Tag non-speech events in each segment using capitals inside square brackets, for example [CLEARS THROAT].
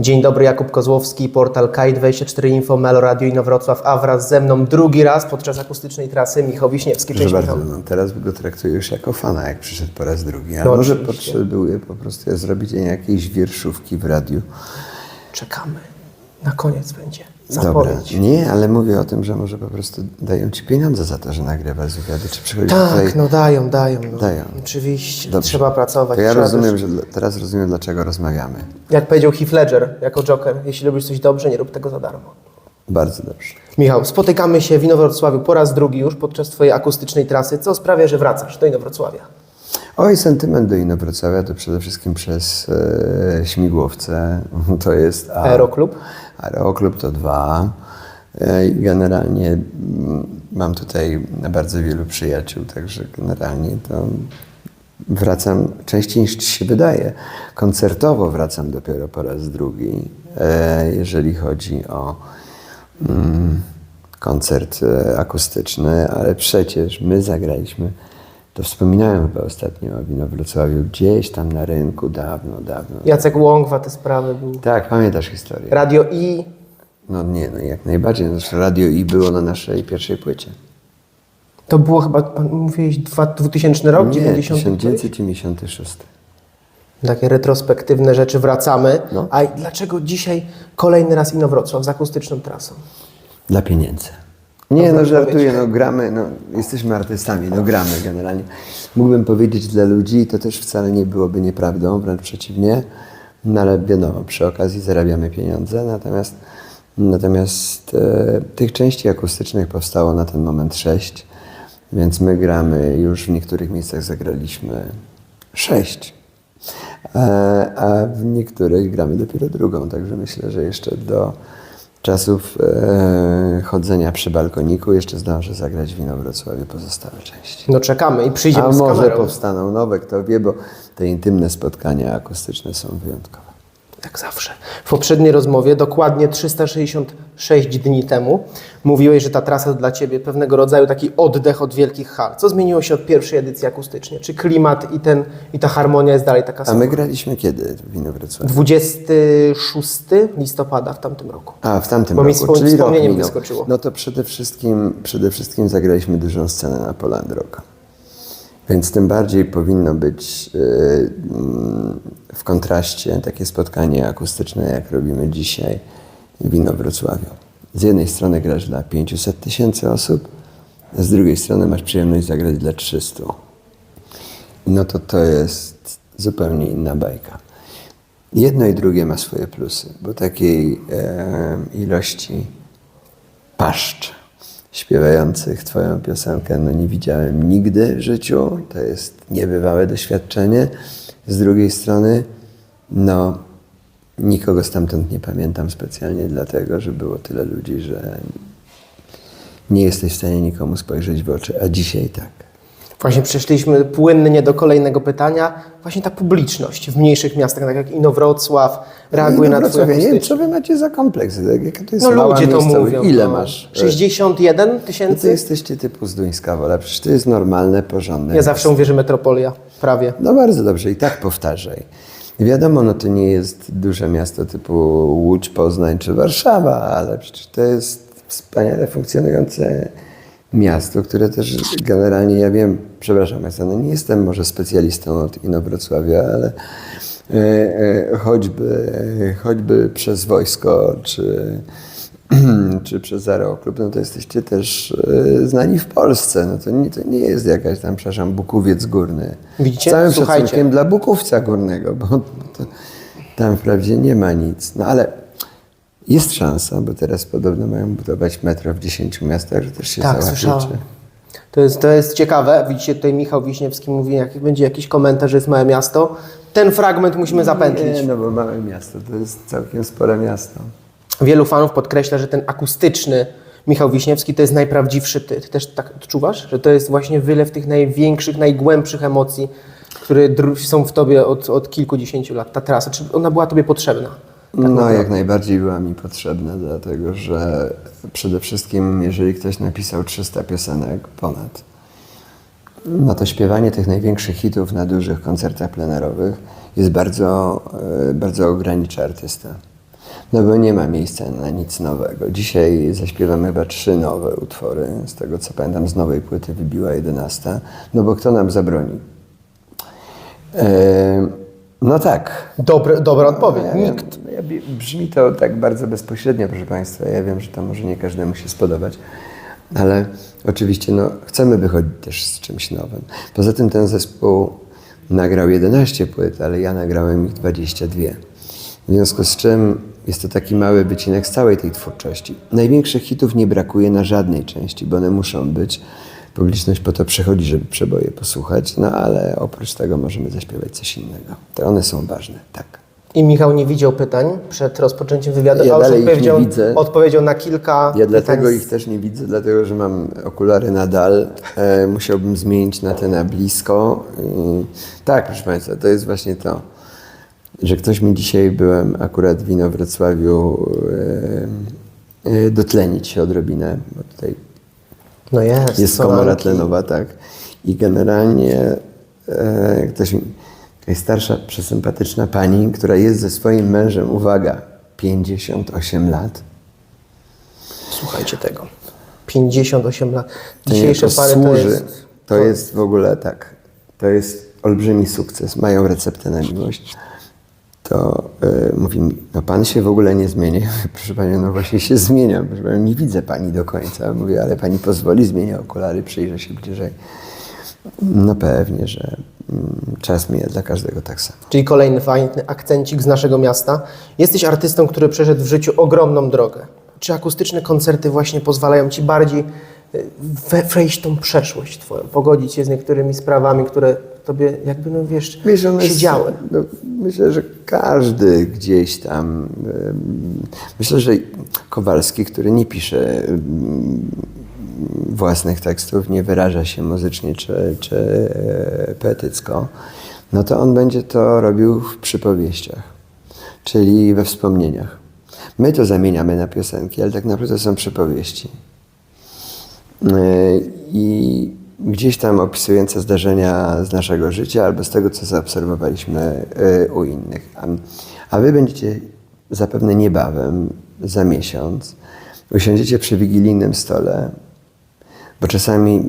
Dzień dobry, Jakub Kozłowski, portal Kite24 Info, Melo Radio Inowrocław, a wraz ze mną drugi raz podczas akustycznej trasy Michał Wiśniewski. Proszę Cześć bardzo, Michał. no, teraz go traktuję już jako fana, jak przyszedł po raz drugi. A No może oczywiście. potrzebuję po prostu zrobić jakiejś wierszówki w radiu. Czekamy. Na koniec będzie Dobra. zapowiedź. Nie, ale mówię o tym, że może po prostu dają ci pieniądze za to, że nagrywasz wywiady. Czy przychodzisz Tak, tutaj... no dają, dają. No. Dają. Oczywiście, Dobrze. trzeba pracować. To ja trzeba rozumiem, że dla- teraz rozumiem, dlaczego rozmawiamy. Jak powiedział Heath Ledger jako Joker, jeśli robisz coś dobrze, nie rób tego za darmo. Bardzo dobrze. Michał, spotykamy się w Inowrocławiu po raz drugi już podczas Twojej akustycznej trasy, co sprawia, że wracasz do Inowrocławia. Oj, sentyment do Inowrocławia to przede wszystkim przez e, śmigłowce. [LAUGHS] To jest A. Aeroklub? Aeroklub to dwa. E, Generalnie mm, mam tutaj bardzo wielu przyjaciół, także generalnie to wracam częściej niż ci się wydaje. Koncertowo wracam dopiero po raz drugi, e, jeżeli chodzi o mm, koncert e, akustyczny, ale przecież my zagraliśmy, to wspominałem chyba ostatnio o Wino Wrocławiu, gdzieś tam na rynku dawno, dawno. Jacek Łągwa te sprawy był. Tak, pamiętasz historię. Radio I, No nie, no jak najbardziej. Zresztą radio i było na naszej pierwszej płycie. to było chyba, pan mówiłeś, dwa- 2000 rok, Nie, 90 któryś? 1996. Takie retrospektywne rzeczy wracamy. No. A dlaczego dzisiaj kolejny raz Inowrocław z akustyczną trasą? Dla pieniędzy. Nie, no żartuję, no gramy, no jesteśmy artystami, no gramy generalnie. Mógłbym powiedzieć dla ludzi, to też wcale nie byłoby nieprawdą, wręcz przeciwnie, no ale wiadomo, przy okazji zarabiamy pieniądze, natomiast, natomiast e, tych części akustycznych powstało na ten moment sześć, więc my gramy, już w niektórych miejscach zagraliśmy sześć. E, a w niektórych gramy dopiero drugą, także myślę, że jeszcze do czasów e, chodzenia przy balkoniku jeszcze zdążę zagrać w Wrocławiu pozostałe części. No czekamy i przyjdziemy A z może kamerą. powstaną nowe, kto wie, bo te intymne spotkania akustyczne są wyjątkowe. Jak zawsze. W poprzedniej rozmowie, dokładnie 366 dni temu, mówiłeś, że ta trasa dla Ciebie pewnego rodzaju taki oddech od wielkich hal. Co zmieniło się od pierwszej edycji akustycznie? Czy klimat i, ten, i ta harmonia jest dalej taka A sama? my graliśmy kiedy w Wrocławiu? 26 listopada w tamtym roku. A, w tamtym Bo mi roku, wspom- czyli wspomnieniem wyskoczyło. No to przede wszystkim, przede wszystkim zagraliśmy dużą scenę na Poland Rock. Więc tym bardziej powinno być yy, mm, w kontraście takie spotkanie akustyczne, jak robimy dzisiaj w Wrocławiu. Z jednej strony grasz dla 500 tysięcy osób, z drugiej strony masz przyjemność zagrać dla 300. No to to jest zupełnie inna bajka. Jedno i drugie ma swoje plusy, bo takiej e, ilości paszcz śpiewających Twoją piosenkę no nie widziałem nigdy w życiu. To jest niebywałe doświadczenie. Z drugiej strony, no nikogo stamtąd nie pamiętam specjalnie dlatego, że było tyle ludzi, że nie jesteś w stanie nikomu spojrzeć w oczy, a dzisiaj tak. Właśnie przeszliśmy płynnie do kolejnego pytania. Właśnie ta publiczność w mniejszych miastach, tak jak Inowrocław, reaguje na ja nie wiem, co wy macie za kompleks. Jaka to jest No ludzie to mówią. Ile no. masz? 61 No to tysięcy? jesteście typu Zduńska Wola, przecież to jest normalne, porządne. Ja zawsze mówię, że metropolia. Prawie. No bardzo dobrze i tak powtarzaj. Wiadomo, no to nie jest duże miasto typu Łódź, Poznań czy Warszawa, ale przecież to jest wspaniale funkcjonujące miasto, które też generalnie, ja wiem, przepraszam Państwa, no nie jestem może specjalistą od Inowrocławia, ale e, e, choćby, choćby przez wojsko czy, [CLEARS THROAT] czy przez Aeroklub, no to jesteście też e, znani w Polsce. No to nie, to nie jest jakaś tam, przepraszam, Bukowiec Górny. Widzicie? Z całym Słuchajcie. szacunkiem dla Bukówca Górnego, bo to, tam wprawdzie nie ma nic. No ale jest szansa, bo teraz podobno mają budować metro w 10 miastach, że też się Tak, załatwicie. To jest, to jest ciekawe. Widzicie, tutaj Michał Wiśniewski mówi, jak będzie jakiś komentarz, że jest małe miasto. Ten fragment musimy zapętlić. Nie, no bo małe miasto, to jest całkiem spore miasto. Wielu fanów podkreśla, że ten akustyczny Michał Wiśniewski to jest najprawdziwszy ty. Ty też tak odczuwasz? Że to jest właśnie wylew tych największych, najgłębszych emocji, które są w tobie od, od kilkudziesięciu lat. Ta trasa, czy ona była tobie potrzebna? No jak najbardziej była mi potrzebna, dlatego że przede wszystkim, jeżeli ktoś napisał 300 piosenek ponad, no to śpiewanie tych największych hitów na dużych koncertach plenerowych jest bardzo, e, bardzo ogranicza artystę. No bo nie ma miejsca na nic nowego. Dzisiaj zaśpiewamy chyba trzy nowe utwory, z tego co pamiętam, z nowej płyty wybiła 11. No bo kto nam zabroni? E, no tak. Dobre, dobra odpowiedź. Ja Nikt. Brzmi to tak bardzo bezpośrednio, proszę Państwa. Ja wiem, że to może nie każdemu się spodobać, ale oczywiście no, chcemy wychodzić też z czymś nowym. Poza tym ten zespół nagrał 11 płyt, ale ja nagrałem ich 22. W związku z czym jest to taki mały wycinek z całej tej twórczości. Największych hitów nie brakuje na żadnej części, bo one muszą być. Publiczność po to przychodzi, żeby przeboje posłuchać, no ale oprócz tego możemy zaśpiewać coś innego. To one są ważne, tak. I Michał nie widział pytań przed rozpoczęciem wywiadu, Ja a już odpowiedział, widzę. odpowiedział na kilka Ja dlatego ich też nie widzę, dlatego że mam okulary nadal. E, musiałbym zmienić na te na blisko. I, tak, proszę Państwa, to jest właśnie to, że ktoś mi dzisiaj, byłem akurat w Inowrocławiu, e, e, dotlenić się odrobinę, bo tutaj No jest. jest komora tlenowa, tak. I generalnie e, ktoś, mi- jakaś starsza, przesympatyczna pani, która jest ze swoim mężem, uwaga, 58 lat. Słuchajcie tego. 58 lat. To Dzisiejsze to pary to służy. jest... To jest w ogóle tak. To jest olbrzymi sukces. Mają receptę na miłość. To y, mówi mi, no pan się w ogóle nie zmienia. [LAUGHS] Proszę panią, no właśnie się zmieniam. Proszę panią, nie widzę pani do końca. Mówię, ale pani pozwoli, zmienię okulary, przyjrzę się bliżej. No pewnie, że czas mija dla każdego tak samo. Czyli kolejny fajny akcencik z naszego miasta. Jesteś artystą, który przeszedł w życiu ogromną drogę. Czy akustyczne koncerty właśnie pozwalają Ci bardziej we, wejść tą przeszłość Twoją, pogodzić się z niektórymi sprawami, które Tobie jakby, no wiesz, Wiesz, się działy? No, myślę, że każdy gdzieś tam. Myślę, że Kowalski, który nie pisze własnych tekstów, nie wyraża się muzycznie czy, czy e, poetycko, no to on będzie to robił w przypowieściach, czyli we wspomnieniach. My to zamieniamy na piosenki, ale tak naprawdę są przypowieści. E, i gdzieś tam opisujące zdarzenia z naszego życia albo z tego, co zaobserwowaliśmy e, u innych. A wy będziecie zapewne niebawem, za miesiąc, usiądziecie przy wigilijnym stole, bo czasami,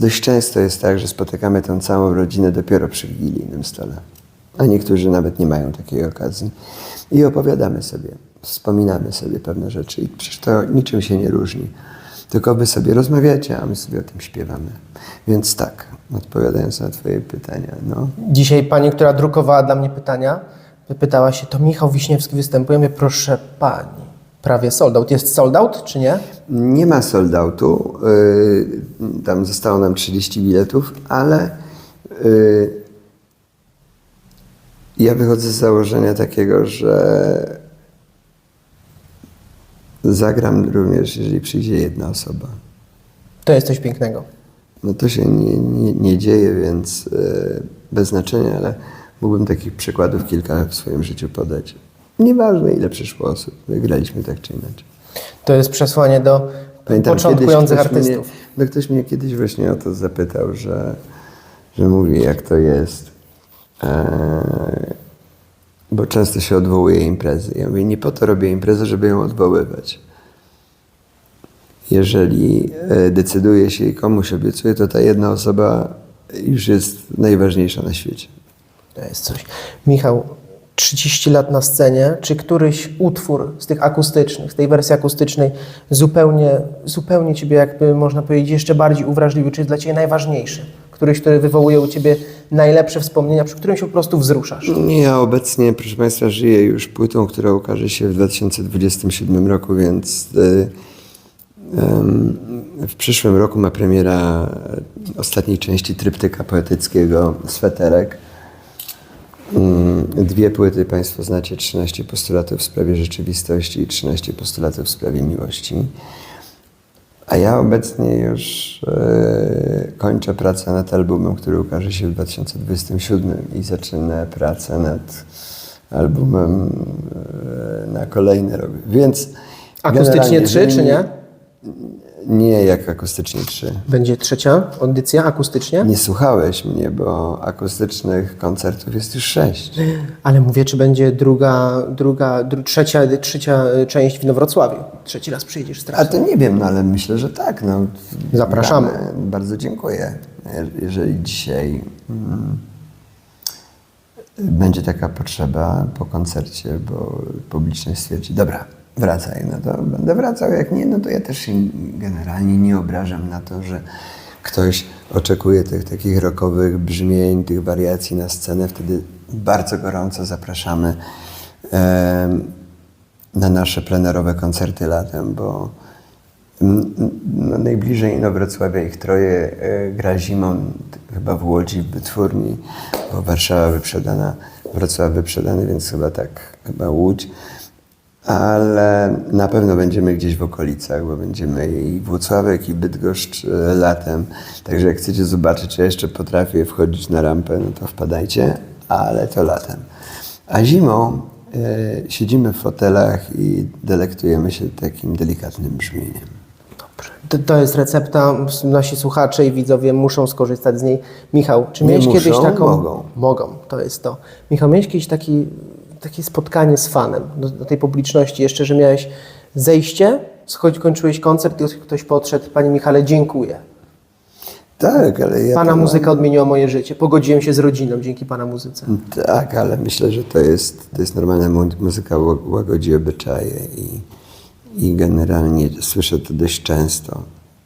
dość często jest tak, że spotykamy tę całą rodzinę dopiero przy wigilijnym stole, a niektórzy nawet nie mają takiej okazji. I opowiadamy sobie, wspominamy sobie pewne rzeczy i przecież to niczym się nie różni. Tylko wy sobie rozmawiacie, a my sobie o tym śpiewamy. Więc tak, odpowiadając na twoje pytania, no. Dzisiaj pani, która drukowała dla mnie pytania, pytała się, to Michał Wiśniewski występuje? Ja mówię, proszę pani, prawie sold out. Jest sold out, czy nie? Nie ma sold outu, yy, tam zostało nam 30 biletów, ale yy, ja wychodzę z założenia takiego, że zagram również, jeżeli przyjdzie jedna osoba. To jest coś pięknego. No to się nie, nie, nie dzieje, więc yy, bez znaczenia, ale mógłbym takich przykładów kilka w swoim życiu podać. Nieważne ile przyszło osób, wygraliśmy tak czy inaczej. To jest przesłanie do Pamiętam, początkujących ktoś artystów. Mnie, no ktoś mnie kiedyś właśnie o to zapytał, że, że mówi, jak to jest, e, bo często się odwołuje imprezy. Ja mówię, nie po to robię imprezę, żeby ją odwoływać. Jeżeli e, decyduje się i komuś obiecuje, to ta jedna osoba już jest najważniejsza na świecie. To jest coś. Michał, 30 lat na scenie. Czy któryś utwór z tych akustycznych, z tej wersji akustycznej zupełnie, zupełnie Ciebie, jakby można powiedzieć, jeszcze bardziej uwrażliwił? Czy jest dla Ciebie najważniejszy? Któryś, który wywołuje u Ciebie najlepsze wspomnienia, przy którym się po prostu wzruszasz? Ja obecnie, proszę Państwa, żyję już płytą, która ukaże się w 2027 roku, więc y, w przyszłym roku ma premiera ostatniej części tryptyka poetyckiego Sweterek. Mm, Dwie płyty Państwo znacie, 13 postulatów w sprawie rzeczywistości i 13 postulatów w sprawie miłości. A ja obecnie już e, kończę pracę nad albumem, który ukaże się w 2027 i zacznę pracę nad albumem e, na kolejny rok. Więc Akustycznie trzy, czy nie? Nie jak akustycznie trzy. Będzie trzecia audycja akustycznie? Nie słuchałeś mnie, bo akustycznych koncertów jest już sześć. Ale mówię, czy będzie druga, druga, dru, trzecia, trzecia e, część w Inowrocławiu. Trzeci raz przyjdziesz z A to nie wiem, no ale myślę, że tak. No, Zapraszamy. Damy. Bardzo dziękuję. Je- Jeżeli dzisiaj mm, będzie taka potrzeba po koncercie, bo publiczność stwierdzi, dobra, wracaj, no to będę wracał. Jak nie, no to ja też się generalnie nie obrażam na to, że ktoś oczekuje tych takich rockowych brzmień, tych wariacji na scenę. Wtedy bardzo gorąco zapraszamy em, na nasze plenerowe koncerty latem, bo no, najbliżej Inowrocławia ich troje e, gra zimą, chyba w Łodzi, w Wytwórni, bo Warszawa wyprzedana, Wrocław wyprzedany, więc chyba tak, chyba Łódź. Ale na pewno będziemy gdzieś w okolicach, bo będziemy i Włocławek, i Bydgoszcz e, latem. Także jak chcecie zobaczyć, czy ja jeszcze potrafię wchodzić na rampę, no to wpadajcie, ale to latem. A zimą e, siedzimy w fotelach i delektujemy się takim delikatnym brzmieniem. To, to jest recepta, nasi słuchacze i widzowie muszą skorzystać z niej. Michał, czy Nie miałeś muszą, kiedyś taką... mogą. Mogą, to jest to. Michał, miałeś kiedyś taki, takie spotkanie z fanem, do, do tej publiczności jeszcze, że miałeś zejście, schodź, kończyłeś koncert i ktoś podszedł, Panie Michale, dziękuję. Tak, ale ja Pana to muzyka odmieniła moje życie. Pogodziłem się z rodziną dzięki Pana muzyce. Tak, ale myślę, że to jest, to jest normalna mu- muzyka, ła- łagodzi obyczaje i, i generalnie słyszę to dość często.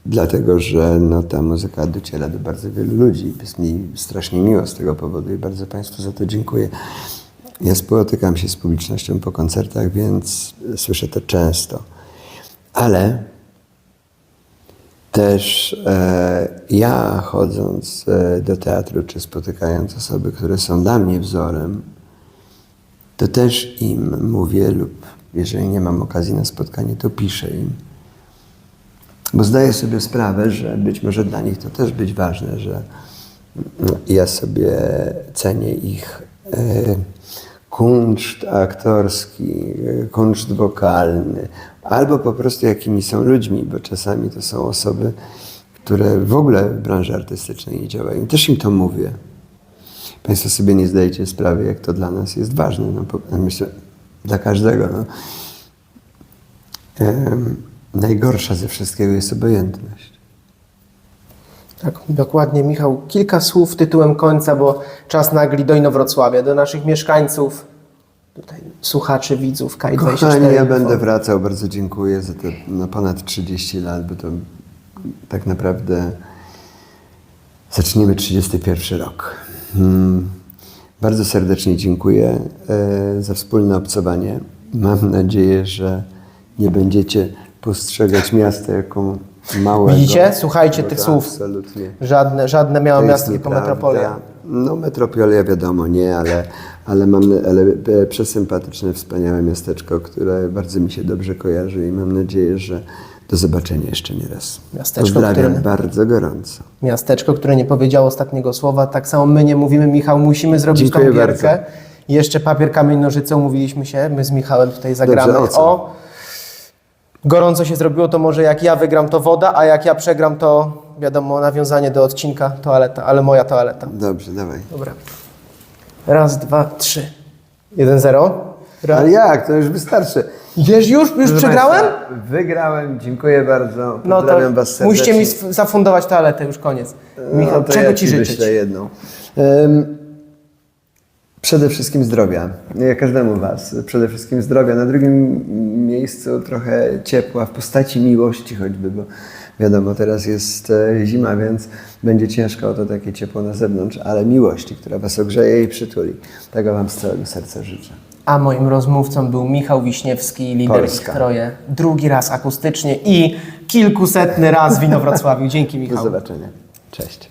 Dlatego, że no, ta muzyka dociera do bardzo wielu ludzi. Jest mi strasznie miło z tego powodu i bardzo Państwu za to dziękuję. Ja spotykam się z publicznością po koncertach, więc słyszę to często. Ale też e, ja chodząc e, do teatru, czy spotykając osoby, które są dla mnie wzorem, to też im mówię lub jeżeli nie mam okazji na spotkanie, to piszę im. Bo zdaję sobie sprawę, że być może dla nich to też być ważne, że ja sobie cenię ich e, kunszt aktorski, kunszt wokalny, albo po prostu jakimi są ludźmi, bo czasami to są osoby, które w ogóle w branży artystycznej nie działają. Też im to mówię. Państwo sobie nie zdajecie sprawy, jak to dla nas jest ważne. No, myślę, dla każdego. No. Em, najgorsza ze wszystkiego jest obojętność. Tak, dokładnie, Michał. Kilka słów tytułem końca, bo czas nagli do Inowrocławia, do naszych mieszkańców, tutaj słuchaczy, widzów K24. Kochani, ja będę wracał. Bardzo dziękuję za te no, ponad 30 lat, bo to tak naprawdę zaczniemy 31 rok. Hmm. Bardzo serdecznie dziękuję e, za wspólne obcowanie. Mam nadzieję, że nie będziecie postrzegać miasta jako małego. Widzicie? Słuchajcie bo tych słów. Absolutnie. Żadne, żadne miało miasto, nieprawda. metropolia. No metropolia wiadomo, nie, ale, ale mam ale e, przesympatyczne, wspaniałe miasteczko, które bardzo mi się dobrze kojarzy i mam nadzieję, że do zobaczenia jeszcze nie raz. Miasteczko, Pozdrawiam które- bardzo gorąco. Miasteczko, które nie powiedziało ostatniego słowa. Tak samo my nie mówimy, Michał, musimy zrobić Dziękuję tą gierkę. bardzo. Jeszcze papier, kamień, nożyce, umówiliśmy się. My z Michałem tutaj zagramy. Dobrze, o co? Gorąco się zrobiło, to może jak ja wygram, to woda, a jak ja przegram, to wiadomo, nawiązanie do odcinka toaleta, ale moja toaleta. Dobrze, dawaj. Dobra. Raz, dwa, trzy. Jeden, zero. Raz. Ale jak? To już wystarczy. Wiesz, już, już Proszę przegrałem? Państwa, wygrałem, dziękuję bardzo. No to Pozdrawiam Was serdecznie. musicie mi zafundować toaletę, już koniec. Michał, No to czego ja Ci życzyć? wyślę jedną. Przede wszystkim zdrowia. Ja każdemu Was. Przede wszystkim zdrowia. Na drugim miejscu trochę ciepła w postaci miłości choćby, bo wiadomo, teraz jest e, zima, więc będzie ciężko o to takie ciepło na zewnątrz, ale miłości, która Was ogrzeje i przytuli. Tego Wam z całego serca życzę. A moim rozmówcą był Michał Wiśniewski, lider Polska. ich troje. Drugi raz akustycznie i kilkusetny raz w Inowrocławiu. Dzięki Do Michał. zobaczenia. Cześć.